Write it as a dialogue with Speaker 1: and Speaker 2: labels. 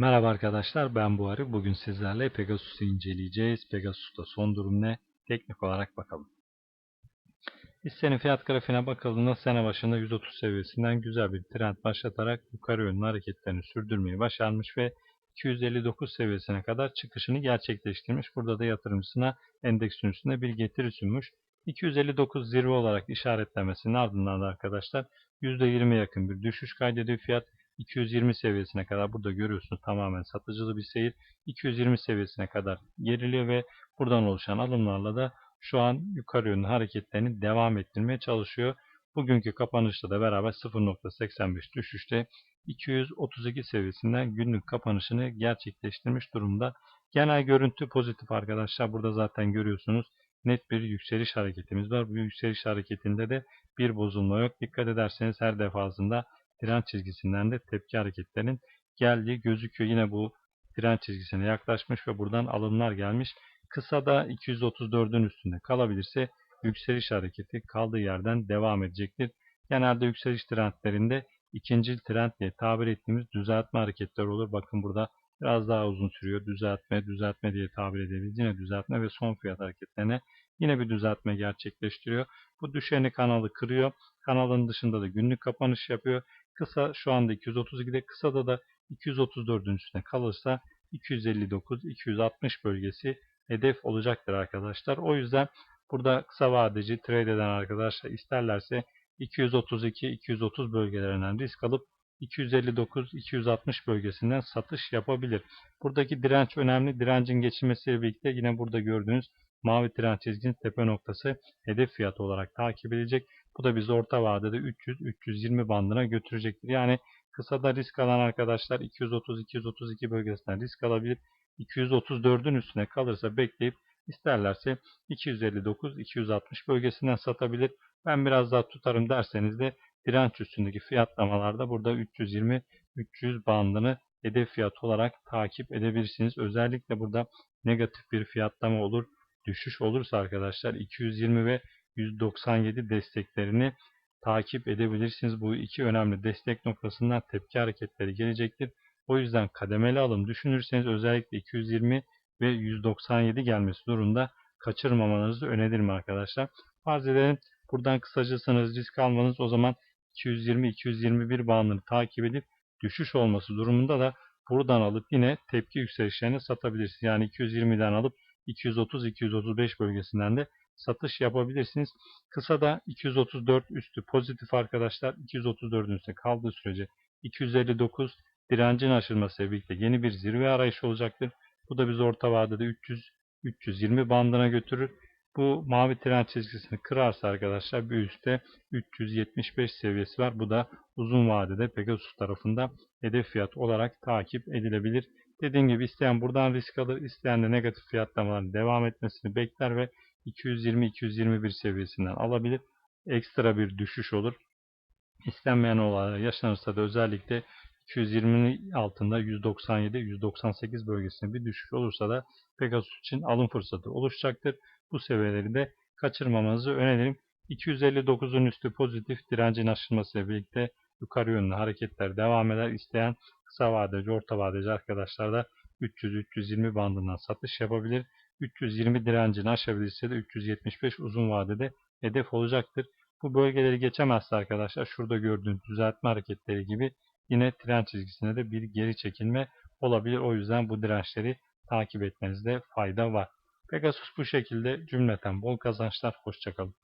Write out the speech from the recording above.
Speaker 1: Merhaba arkadaşlar ben Buhari. Bugün sizlerle Pegasus'u inceleyeceğiz. Pegasus'ta son durum ne? Teknik olarak bakalım. Hissenin fiyat grafiğine bakıldığında sene başında 130 seviyesinden güzel bir trend başlatarak yukarı yönlü hareketlerini sürdürmeyi başarmış ve 259 seviyesine kadar çıkışını gerçekleştirmiş. Burada da yatırımcısına endeksin üstünde bir getiri sunmuş. 259 zirve olarak işaretlemesinin ardından da arkadaşlar %20 yakın bir düşüş kaydediyor fiyat. 220 seviyesine kadar burada görüyorsunuz tamamen satıcılı bir seyir. 220 seviyesine kadar geriliyor ve buradan oluşan alımlarla da şu an yukarı yönlü hareketlerini devam ettirmeye çalışıyor. Bugünkü kapanışta da beraber 0.85 düşüşte 232 seviyesinden günlük kapanışını gerçekleştirmiş durumda. Genel görüntü pozitif arkadaşlar. Burada zaten görüyorsunuz net bir yükseliş hareketimiz var. Bu yükseliş hareketinde de bir bozulma yok. Dikkat ederseniz her defasında direnç çizgisinden de tepki hareketlerinin geldiği gözüküyor. Yine bu direnç çizgisine yaklaşmış ve buradan alımlar gelmiş. Kısa da 234'ün üstünde kalabilirse yükseliş hareketi kaldığı yerden devam edecektir. Genelde yükseliş trendlerinde ikinci trend diye tabir ettiğimiz düzeltme hareketleri olur. Bakın burada biraz daha uzun sürüyor. Düzeltme, düzeltme diye tabir edebiliriz. Yine düzeltme ve son fiyat hareketlerine yine bir düzeltme gerçekleştiriyor. Bu düşeni kanalı kırıyor. Kanalın dışında da günlük kapanış yapıyor. Kısa şu anda 232'de kısada da 234'ün üstüne kalırsa 259-260 bölgesi hedef olacaktır arkadaşlar. O yüzden burada kısa vadeci trade eden arkadaşlar isterlerse 232-230 bölgelerinden risk alıp 259-260 bölgesinden satış yapabilir. Buradaki direnç önemli. Direncin geçilmesiyle birlikte yine burada gördüğünüz mavi direnç çizginin tepe noktası hedef fiyatı olarak takip edilecek. Bu da bizi orta vadede 300-320 bandına götürecektir. Yani kısada risk alan arkadaşlar 230-232 bölgesinden risk alabilir. 234'ün üstüne kalırsa bekleyip isterlerse 259-260 bölgesinden satabilir. Ben biraz daha tutarım derseniz de direnç üstündeki fiyatlamalarda burada 320-300 bandını hedef fiyat olarak takip edebilirsiniz. Özellikle burada negatif bir fiyatlama olur, düşüş olursa arkadaşlar 220 ve 197 desteklerini takip edebilirsiniz. Bu iki önemli destek noktasından tepki hareketleri gelecektir. O yüzden kademeli alım düşünürseniz özellikle 220 ve 197 gelmesi durumunda kaçırmamanızı öneririm arkadaşlar. Farz edelim buradan kısacasınız risk almanız o zaman 220-221 bandını takip edip düşüş olması durumunda da buradan alıp yine tepki yükselişlerini satabilirsiniz. Yani 220'den alıp 230-235 bölgesinden de satış yapabilirsiniz. Kısa da 234 üstü pozitif arkadaşlar. 234'ün üstünde kaldığı sürece 259 direncin aşılmasıyla birlikte yeni bir zirve arayışı olacaktır. Bu da bizi orta vadede 300 320 bandına götürür. Bu mavi trend çizgisini kırarsa arkadaşlar bir üstte 375 seviyesi var. Bu da uzun vadede Pegasus tarafında hedef fiyat olarak takip edilebilir. Dediğim gibi isteyen buradan risk alır, isteyen de negatif fiyatlamaların devam etmesini bekler ve 220-221 seviyesinden alabilir. Ekstra bir düşüş olur. İstenmeyen olaylar yaşanırsa da özellikle 220'nin altında 197-198 bölgesinde bir düşüş olursa da Pegasus için alım fırsatı oluşacaktır. Bu seviyeleri de kaçırmamanızı öneririm. 259'un üstü pozitif direncin aşılmasıyla birlikte yukarı yönlü hareketler devam eder. İsteyen kısa vadeci, orta vadeci arkadaşlar da 300-320 bandından satış yapabilir. 320 direncini aşabilirse de 375 uzun vadede hedef olacaktır. Bu bölgeleri geçemezse arkadaşlar şurada gördüğünüz düzeltme hareketleri gibi yine tren çizgisine de bir geri çekilme olabilir. O yüzden bu dirençleri takip etmenizde fayda var. Pegasus bu şekilde cümleten bol kazançlar. Hoşçakalın.